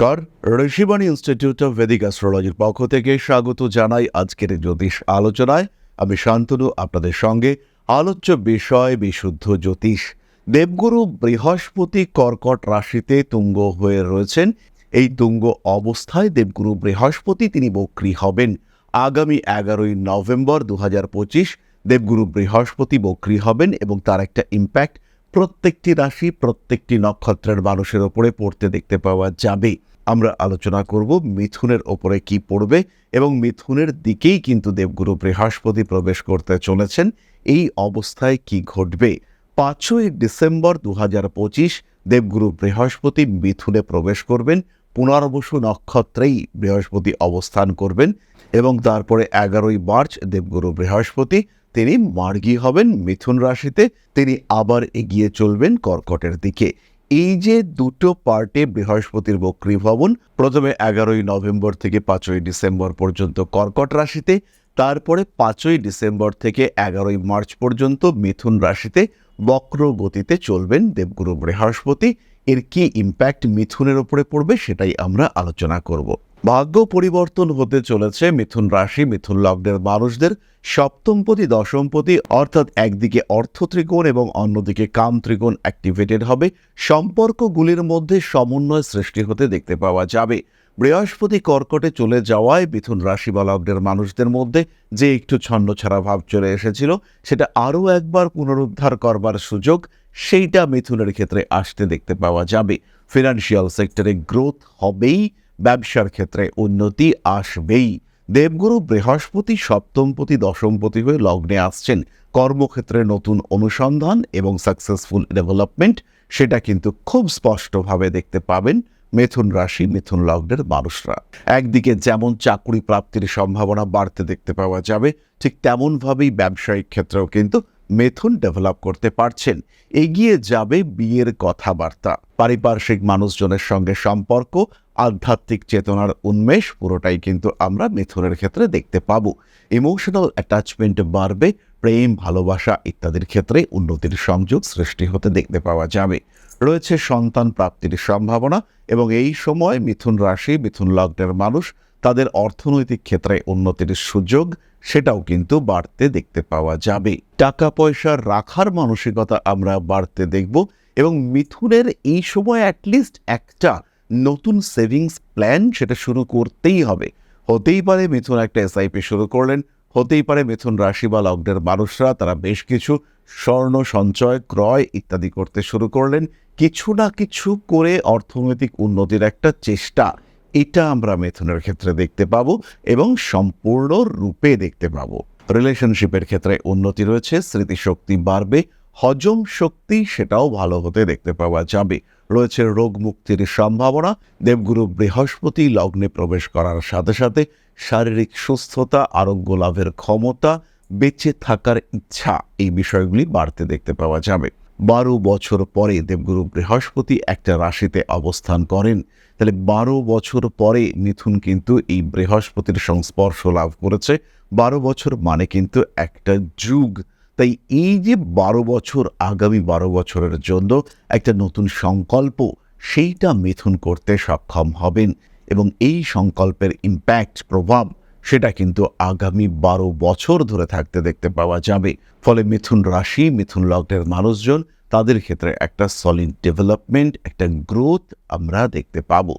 নমস্কার। Rishibani institute of vedic অ্যাস্ট্রোলজির পক্ষ থেকে স্বাগত জানাই আজকের জ্যোতিষ আলোচনায়। আমি শান্তনু, আপনাদের সঙ্গে আলোচ্য বিষয়, বিশুদ্ধ জ্যোতিষ। দেবগুরু বৃহস্পতি কর্কট রাশিতে তুঙ্গ হয়ে রয়েছেন। এই তুঙ্গ অবস্থায় দেবগুরু বৃহস্পতি তিনি বক্রী হবেন। আগামী এগারোই নভেম্বর দু হাজার পঁচিশ দেবগুরু বৃহস্পতি বক্রী হবেন এবং তার একটা ইম্প্যাক্ট প্রত্যেকটি রাশি, প্রত্যেকটি নক্ষত্রের মানুষের ওপরে পড়তে দেখতে পাওয়া যাবে। আমরা আলোচনা করব মিথুনের ওপরে কি পড়বে এবং মিথুনের দিকেই কিন্তু দেবগুরু বৃহস্পতি প্রবেশ করতে চলেছেন। এই অবস্থায় কি ঘটবে? পাঁচই ডিসেম্বর দু হাজার পঁচিশ দেবগুরু বৃহস্পতি মিথুনে প্রবেশ করবেন। পুনর্বসু নক্ষত্রেই বৃহস্পতি অবস্থান করবেন এবং তারপরে এগারোই মার্চ দেবগুরু বৃহস্পতি, তিনি মার্গী হবেন মিথুন রাশিতে, তিনি আবার এগিয়ে চলবেন কর্কটের দিকে। এই যে দুটো পার্টে বৃহস্পতির বক্রী ভবন প্রথমে এগারোই নভেম্বর থেকে পাঁচই ডিসেম্বর পর্যন্ত কর্কট রাশিতে, তারপরে পাঁচই ডিসেম্বর থেকে এগারোই মার্চ পর্যন্ত মিথুন রাশিতে বক্র গতিতে চলবেন দেবগুরু বৃহস্পতি। এর কি ইম্প্যাক্ট মিথুনের ওপরে পড়বে সেটাই আমরা আলোচনা করব। ভাগ্য পরিবর্তন হতে চলেছে মিথুন রাশি। মিথুন লগ্নের মানুষদের সপ্তমপতি, দশমপতি অর্থাৎ একদিকে অর্থ ত্রিকোণ এবং অন্যদিকে কাম ত্রিকোণ অ্যাক্টিভেটেড হবে। সম্পর্কগুলির মধ্যে সমন্বয় সৃষ্টি হতে দেখতে পাওয়া যাবে। বৃহস্পতি কর্কটে চলে যাওয়ায় মিথুন রাশি বা লগ্নের মানুষদের মধ্যে যে একটু ছন্নছাড়া ভাব চলে এসেছিল, সেটা আরও একবার পুনরুদ্ধার করবার সুযোগ সেইটা মিথুনের ক্ষেত্রে আসতে দেখতে পাওয়া যাবে। ফিনান্সিয়াল সেক্টরে গ্রোথ হবেই। ব্যবসার ক্ষেত্রে উন্নতি আসবেই। দেবগুরু বৃহস্পতি, সপ্তমপতি, দশমপতি হয়ে লগ্নে আসছেন। কর্মক্ষেত্রে নতুন অনুসন্ধান এবং সাকসেসফুল ডেভেলপমেন্ট সেটা কিন্তু খুব স্পষ্টভাবে দেখতে পাবেন মিথুন রাশি, মিথুন লগ্নের মানুষরা। একদিকে যেমন চাকরি প্রাপ্তির সম্ভাবনা বাড়তে দেখতে পাওয়া যাবে, ঠিক তেমনভাবেই ব্যবসায়িক ক্ষেত্রেও কিন্তু মেথুন ডেভেলপ করতে পারছেন, এগিয়ে যাবে বিয়ের কথাবার্তা। পারিপার্শ্বিক মানুষজনের সঙ্গে সম্পর্ক, আধ্যাত্মিক চেতনার উন্মেষ, পুরোটাই কিন্তু আমরা মিথুনের ক্ষেত্রে দেখতে পাবো। ইমোশনাল অ্যাটাচমেন্ট বাড়বে, প্রেম, ভালোবাসা ইত্যাদির ক্ষেত্রে উন্নতির সংযোগ সৃষ্টি হতে দেখতে পাওয়া যাবে। রয়েছে সন্তান প্রাপ্তির সম্ভাবনা এবং এই সময় মিথুন রাশি, মিথুন লগ্নের মানুষ তাদের অর্থনৈতিক ক্ষেত্রে উন্নতির সুযোগ, সেটাও কিন্তু বাড়তে দেখতে পাওয়া যাবে। টাকা পয়সা রাখার মানসিকতা আমরা বাড়তে দেখব এবং মিথুনের এই সময় অ্যাটলিস্ট একটা নতুন সেভিংস প্ল্যান সেটা শুরু করতেই হবে। হতেই পারে মিথুন একটা এসআইপি শুরু করলেন, হতেই পারে মিথুন রাশি বা লগ্নের মানুষরা, তারা বেশ কিছু স্বর্ণ, সঞ্চয়, ক্রয় ইত্যাদি করতে শুরু করলেন। কিছু না কিছু করে অর্থনৈতিক উন্নতির একটা চেষ্টা এটা আমরা মিথুনের ক্ষেত্রে দেখতে পাবো এবং সম্পূর্ণ রূপে দেখতে পাবো। রিলেশনশিপের ক্ষেত্রে উন্নতি রয়েছে, স্মৃতিশক্তি বাড়বে, হজম শক্তি সেটাও ভালো হতে দেখতে পাওয়া যাবে। রয়েছে রোগ মুক্তির সম্ভাবনা, দেবগুরু বৃহস্পতি লগ্নে প্রবেশ করার সাথে সাথে শারীরিক সুস্থতা, আরোগ্য লাভের ক্ষমতা, বেঁচে থাকার ইচ্ছা, এই বিষয়গুলি বাড়তে দেখতে পাওয়া যাবে। বারো বছর পরে দেবগুরু বৃহস্পতি একটা রাশিতে অবস্থান করেন। তাহলে বারো বছর পরে মিথুন কিন্তু এই বৃহস্পতির সংস্পর্শ লাভ করেছে। বারো বছর মানে কিন্তু একটা যুগ। তাই এই যে বারো বছর, আগামী বারো বছরের জন্য একটা নতুন সংকল্প, সেইটা মিথুন করতে সক্ষম হবেন এবং এই সংকল্পের ইম্প্যাক্ট প্রভাব সেটা কিন্তু আগামী বারো বছর ধরে থাকতে দেখতে পাওয়া যাবে। ফলে মিথুন রাশি, মিথুন লগ্নের মানুষজন তাদের ক্ষেত্রে একটা সলিড ডেভেলপমেন্ট একটা গ্রোথ আমরা দেখতে পাবো।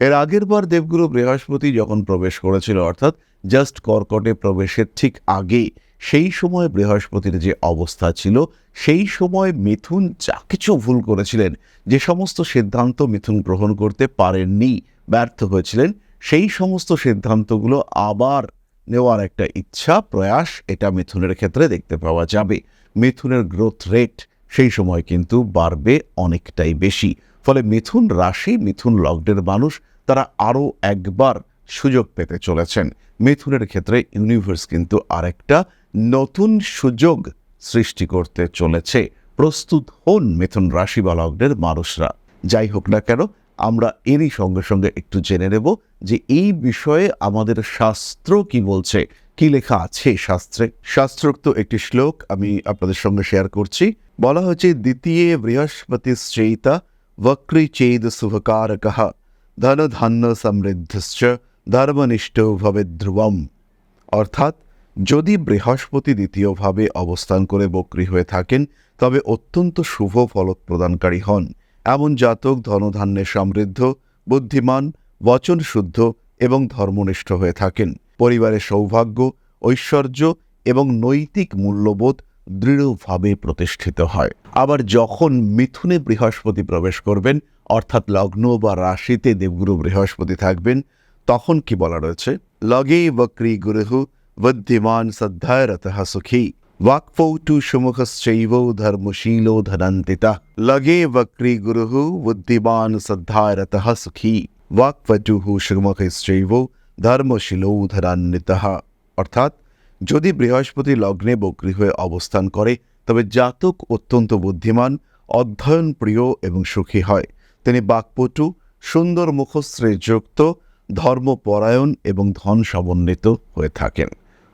এর আগের বার দেবগুরু বৃহস্পতি যখন প্রবেশ করেছিল, অর্থাৎ জাস্ট কর্কটে প্রবেশের ঠিক আগে, সেই সময় বৃহস্পতির যে অবস্থা ছিল, সেই সময় মিথুন যা কিছু ভুল করেছিলেন, যে সমস্ত সিদ্ধান্ত মিথুন গ্রহণ করতে পারেননি, ব্যর্থ হয়েছিলেন সেই সমস্ত সিদ্ধান্তগুলো আবার নেওয়ার একটা ইচ্ছা, প্রয়াস এটা মিথুনের ক্ষেত্রে দেখতে পাওয়া যাবে। মিথুনের গ্রোথ রেট সেই সময় কিন্তু বাড়বে অনেকটাই বেশি। ফলে মিথুন রাশি, মিথুন লগ্নের মানুষ তারা আরও একবার সুযোগ পেতে চলেছেন। মিথুনের ক্ষেত্রে ইউনিভার্স কিন্তু আরেকটা নতুন সুযোগ সৃষ্টি করতে চলেছে। প্রস্তুত হন মিথুন রাশি বা লগ্নের মানুষরা। যাই হোক না কেন আমরা এরই সঙ্গে সঙ্গে একটু জেনে নেব যে এই বিষয়ে আমাদের শাস্ত্র কি বলছে, কি লেখা আছে শাস্ত্রে। শাস্ত্রোক্ত একটি শ্লোক আমি আপনাদের সঙ্গে শেয়ার করছি। বলা হয়েছে, দ্বিতীয় বৃহস্পতি শ্চৈতা বক্রি চেদ শুভকারক ধন ধান্য সমৃদ্ধশ্চ ধর্মনিষ্ঠ ভবে ধ্রুবম। অর্থাৎ, যদি বৃহস্পতি দ্বিতীয়ভাবে অবস্থান করে বক্রী হয়ে থাকেন, তবে অত্যন্ত শুভ ফলক প্রদানকারী হন। এমন জাতক ধনধান্যে সমৃদ্ধ, বুদ্ধিমান বচন শুদ্ধ এবং ধর্মনিষ্ঠ হয়ে থাকেন। পরিবারের সৌভাগ্য, ঐশ্বর্য এবং নৈতিক মূল্যবোধ দৃঢ়ভাবে প্রতিষ্ঠিত হয়। আবার যখন মিথুনে বৃহস্পতি প্রবেশ করবেন, অর্থাৎ লগ্ন বা রাশিতে দেবগুরু বৃহস্পতি থাকবেন, তখন কি বলা রয়েছে? লগে বক্রী গুরুহু বুদ্ধিমান সদ্ধারত সুখী। వాక్ఫౌతు సుముఖశ్చైవౌ ధర్మశీలో ధనంతిత లగే వక్రీ గురు బుద్ధిమాన్ సద్ధారత సుఖీ వాక్వజు సుముఖశ్చైవౌ ধর্মশীলৌ ধরান্বিত অর্থাৎ যদি বৃহস্পতি লগ্নে বক্রী হয়ে অবস্থান করে, তবে জাতক অত্যন্ত বুদ্ধিমান, অধ্যয়ন প্রিয় এবং সুখী হয়। তিনি বাক্পটু, সুন্দর মুখশ্রেযুক্ত ধর্মপরায়ণ এবং ধন সমন্বিত হয়ে থাকেন।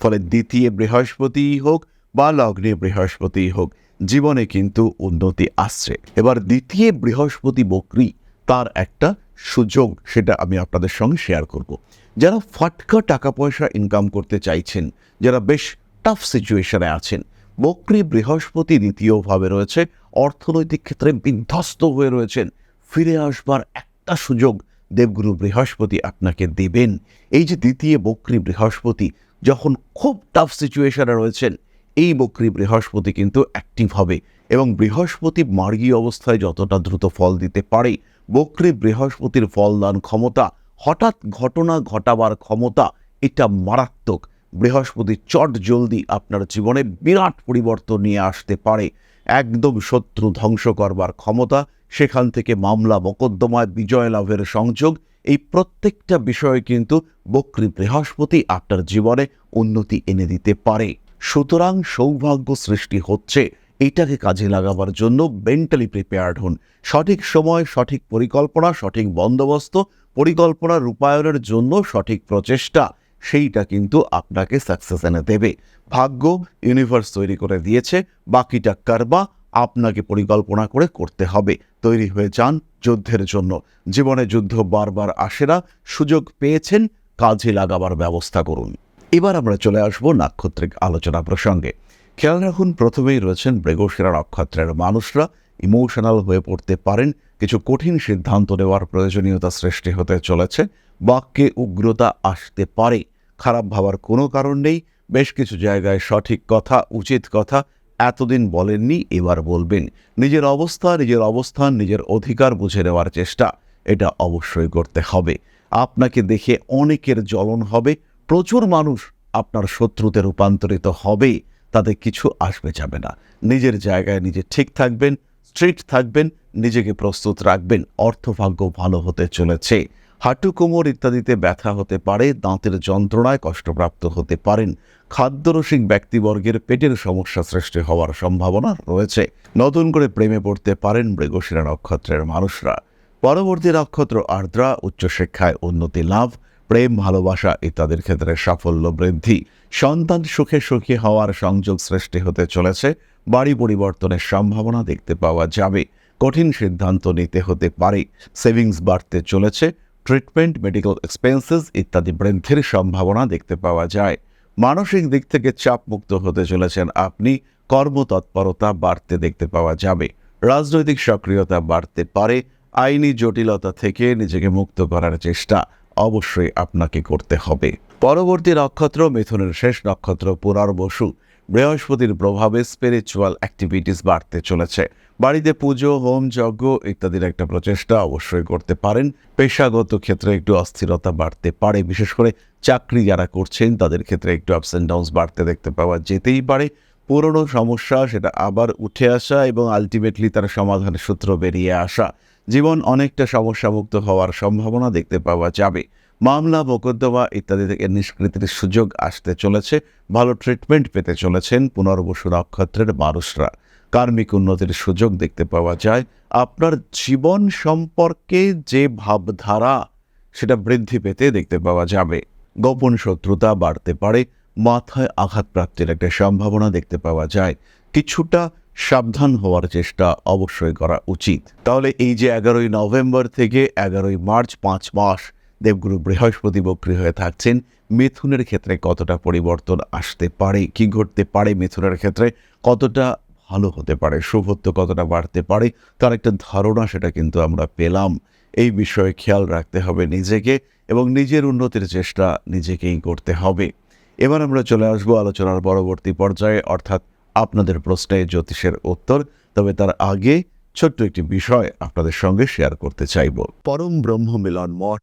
ফলে দ্বিতীয় বৃহস্পতিই হোক বা লগ্নে বৃহস্পতি হোক, জীবনে কিন্তু উন্নতি আসছে। এবার দ্বিতীয় বৃহস্পতি বক্রী তার একটা সুযোগ, সেটা আমি আপনাদের সঙ্গে শেয়ার করব। যারা ফাটকা টাকা পয়সা ইনকাম করতে চাইছেন, যারা বেশ টাফ সিচুয়েশনে আছেন, বক্রী বৃহস্পতি দ্বিতীয়ভাবে রয়েছে, অর্থনৈতিক ক্ষেত্রে বিধ্বস্ত হয়ে রয়েছেন। ফিরে আসবার একটা সুযোগ দেবগুরু বৃহস্পতি আপনাকে দেবেন। এই যে দ্বিতীয় বক্রী বৃহস্পতি, যখন খুব টাফ সিচুয়েশনে রয়েছেন এই বক্রী বৃহস্পতি কিন্তু অ্যাক্টিভ হবে এবং বৃহস্পতি মার্গী অবস্থায় যতটা দ্রুত ফল দিতে পারে, বক্রী বৃহস্পতির ফলদান ক্ষমতা, হঠাৎ ঘটনা ঘটাবার ক্ষমতা, এটা মারাত্মক। বৃহস্পতি চট জলদি আপনার জীবনে বিরাট পরিবর্তন নিয়ে আসতে পারে। একদম শত্রু ধ্বংস করবার ক্ষমতা, সেখান থেকে মামলা মোকদ্দমায় বিজয় লাভের সংযোগ, এই প্রত্যেকটা বিষয়ে কিন্তু বক্রী বৃহস্পতি আপনার জীবনে উন্নতি এনে দিতে পারে। সুতরাং সৌভাগ্য সৃষ্টি হচ্ছে। এটাকে কাজে লাগাবার জন্য মেন্টালি প্রিপেয়ার্ড হন। সঠিক সময়, সঠিক পরিকল্পনা, সঠিক বন্দোবস্ত, পরিকল্পনা রূপায়ণের জন্য সঠিক প্রচেষ্টা, সেইটা কিন্তু আপনাকে সাকসেস এনে দেবে। ভাগ্য ইউনিভার্স তৈরি করে দিয়েছে, বাকিটা কারবা, আপনাকে পরিকল্পনা করে করতে হবে। তৈরি হয়ে যান যুদ্ধের জন্য। জীবনে যুদ্ধ বারবার আসে না, সুযোগ পেয়েছেন, কাজে লাগাবার ব্যবস্থা করুন। এবার আমরা চলে আসব নাক্ষত্রিক আলোচনা প্রসঙ্গে। খেয়াল রাখুন, প্রথমেই রয়েছেন মৃগশিরা নক্ষত্রের মানুষরা। ইমোশনাল হয়ে পড়তে পারেন, কিছু কঠিন সিদ্ধান্ত নেওয়ার প্রয়োজনীয়তা সৃষ্টি হতে চলেছে। বাক্যে উগ্রতা আসতে পারে, খারাপ ভাবার কোনো কারণ নেই, বেশ কিছু জায়গায় সঠিক কথা, উচিত কথা এতদিন বলেননি, এবার বলবেন। নিজের অবস্থা, নিজের অবস্থান, নিজের অধিকার বুঝে নেওয়ার চেষ্টা, এটা অবশ্যই করতে হবে। আপনাকে দেখে অনেকের জ্বলন হবে প্রচুর মানুষ আপনার শত্রুতে রূপান্তরিত হবে, তাতে কিছু আসবে যাবে না। নিজের জায়গায় নিজে ঠিক থাকবেন, স্ট্রিট থাকবেন, নিজেকে প্রস্তুত রাখবেন, অর্থভাগ্য ভালো হতে চলেছে। হাঁটু কোমর ইত্যাদিতে ব্যথা হতে পারে, দাঁতের যন্ত্রণায় কষ্টপ্রাপ্ত হতে পারেন। খাদ্যরসিক ব্যক্তিবর্গের পেটের সমস্যা সৃষ্টি হওয়ার সম্ভাবনা রয়েছে। নতুন করে প্রেমে পড়তে পারেন মৃগশিরা নক্ষত্রের মানুষরা। পরবর্তী নক্ষত্র আর্দ্রা, উচ্চশিক্ষায় উন্নতি লাভ প্রেম, ভালোবাসা ইত্যাদির ক্ষেত্রে সাফল্য, বৃদ্ধি। সন্তান সুখে সুখী হওয়ার সংযোগ সৃষ্টি হতে চলেছে। বাড়ি পরিবর্তনের সম্ভাবনা দেখতে পাওয়া যাবে। কঠিন সিদ্ধান্ত নিতে হতে পারে। সেভিংস বাড়তে চলেছে। ট্রিটমেন্ট, মেডিকেল এক্সপেন্সেস ইত্যাদি বৃদ্ধির সম্ভাবনা দেখতে পাওয়া যায়। মানসিক দিক থেকে চাপমুক্ত হতে চলেছেন আপনি। কর্মতৎপরতা বাড়তে দেখতে পাওয়া যাবে। রাজনৈতিক সক্রিয়তা বাড়তে পারে। আইনি জটিলতা থেকে নিজেকে মুক্ত করার চেষ্টা। অবশ্যই আপনাকে করতে হবে। পরবর্তী নক্ষত্র, মিথুনের শেষ নক্ষত্র, পুনর্বসু। বৃহস্পতির প্রভাবে স্পিরিচুয়াল অ্যাক্টিভিটিস বাড়তে চলেছে। বাড়িতে পুজো, হোম, যজ্ঞ ইত্যাদির একটা প্রচেষ্টা অবশ্যই করতে পারেন। পেশাগত ক্ষেত্রে একটু অস্থিরতা বাড়তে পারে। বিশেষ করে চাকরি যারা করছেন, তাদের ক্ষেত্রে একটু আপস অ্যান্ড ডাউনস বাড়তে দেখতে পাওয়া যেতেই পারে। পুরনো সমস্যা, সেটা আবার উঠে আসা এবং আলটিমেটলি তার সমাধানের সূত্র বেরিয়ে আসা। জীবন অনেকটা সমস্যামুক্ত হওয়ার সম্ভাবনা দেখতে পাওয়া যাবে। মামলা, মোকদ্দমা ইত্যাদি থেকে নিষ্কৃতির সুযোগ আসতে চলেছে, ভালো ট্রিটমেন্ট পেতে চলেছেন পুনর্বসু নক্ষত্রের মানুষরা। কার্মিক উন্নতির সুযোগ দেখতে পাওয়া যায়। আপনার জীবন সম্পর্কে যে ভাবধারা, সেটা বৃদ্ধি পেতে দেখতে পাওয়া যাবে। গোপন শত্রুতা বাড়তে পারে, মাথায় আঘাতপ্রাপ্তির একটা সম্ভাবনা দেখতে পাওয়া যায়। কিছুটা সাবধান হওয়ার চেষ্টা অবশ্যই করা উচিত। তাহলে এই যে এগারোই নভেম্বর থেকে এগারোই মার্চ পাঁচ মাস দেবগুরু বৃহস্পতি বক্রী হয়ে থাকছেন, মিথুনের ক্ষেত্রে কতটা পরিবর্তন আসতে পারে, কি ঘটতে পারে মিথুনের ক্ষেত্রে, কতটা ভালো হতে পারে, শুভত্ব কতটা বাড়তে পারে, তার একটা ধারণা সেটা কিন্তু আমরা পেলাম। এই বিষয়ে খেয়াল রাখতে হবে নিজেকে এবং নিজের উন্নতির চেষ্টা নিজেকেই করতে হবে। এবার আমরা চলে আসব আলোচনার পরবর্তী পর্যায়ে, অর্থাৎ আপনাদের প্রশ্নে জ্যোতিষের উত্তর, তবে তার আগে ছোট্ট একটি বিষয় আপনাদের সঙ্গে শেয়ার করতে চাইব। পরম ব্রহ্ম মিলন মঠ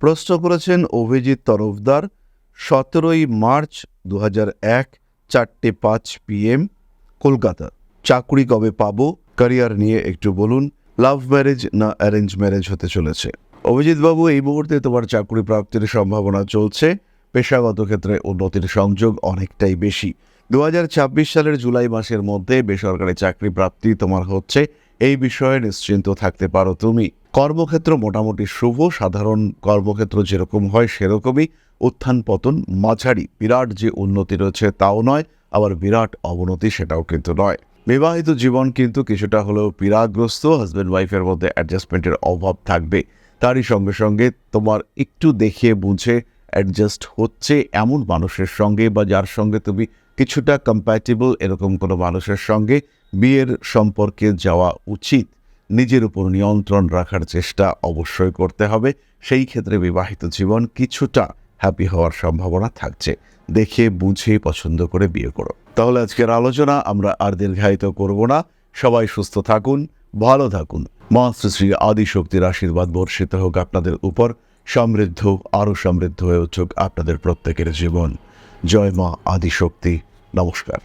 প্রশ্ন করেছেন অভিজিৎ তরফদার, সতেরোই মার্চ দু হাজার এক, চারটে পাঁচ পিএম কলকাতা। চাকরি কবে পাবো? ক্যারিয়ার নিয়ে একটু বলুন। লাভ ম্যারেজ না অ্যারেঞ্জ ম্যারেজ হতে চলেছে? অভিজিৎ বাবু এই মুহূর্তে তোমার চাকরি প্রাপ্তির সম্ভাবনা চলছে। পেশাগত ক্ষেত্রে উন্নতির সংযোগ অনেকটাই বেশি। দু হাজার ছাব্বিশ সালের জুলাই মাসের মধ্যে বেসরকারি চাকরি প্রাপ্তি তোমার হচ্ছে এই বিষয়ে নিশ্চিন্ত থাকতে পারো তুমি। কর্মক্ষেত্র মোটামুটি শুভ, সাধারণ কর্মক্ষেত্র যেরকম হয় সেরকমই। উত্থান পতন মাঝারি, বিরাট যে উন্নতি রয়েছে তাও নয়, আবার বিরাট অবনতি সেটাও কিন্তু নয়। বিবাহিত জীবন কিন্তু কিছুটা হলেও পীড়াগ্রস্ত হাজব্যান্ড ওয়াইফের মধ্যে অ্যাডজাস্টমেন্টের অভাব থাকবে। তারই সঙ্গে সঙ্গে তোমার একটু দেখিয়ে বুঝে অ্যাডজাস্ট হচ্ছে এমন মানুষের সঙ্গে বা যার সঙ্গে তুমি কিছুটা কম্প্যাটেবল এরকম কোনো মানুষের সঙ্গে বিয়ের সম্পর্কে যাওয়া উচিত। নিজের উপর নিয়ন্ত্রণ রাখার চেষ্টা অবশ্যই করতে হবে। সেই ক্ষেত্রে বিবাহিত জীবন কিছুটা হ্যাপি হওয়ার সম্ভাবনা থাকছে। দেখে, বুঝে, পছন্দ করে বিয়ে করো। তাহলে আজকের আলোচনা আমরা আর দীর্ঘায়িত করব না। সবাই সুস্থ থাকুন, ভালো থাকুন। মা শ্রী শ্রী আদিশক্তির আশীর্বাদ বর্ষিত হোক আপনাদের উপর। সমৃদ্ধ, আরও সমৃদ্ধ হয়ে উঠুক আপনাদের প্রত্যেকের জীবন। জয় মা আদিশক্তি। নমস্কার।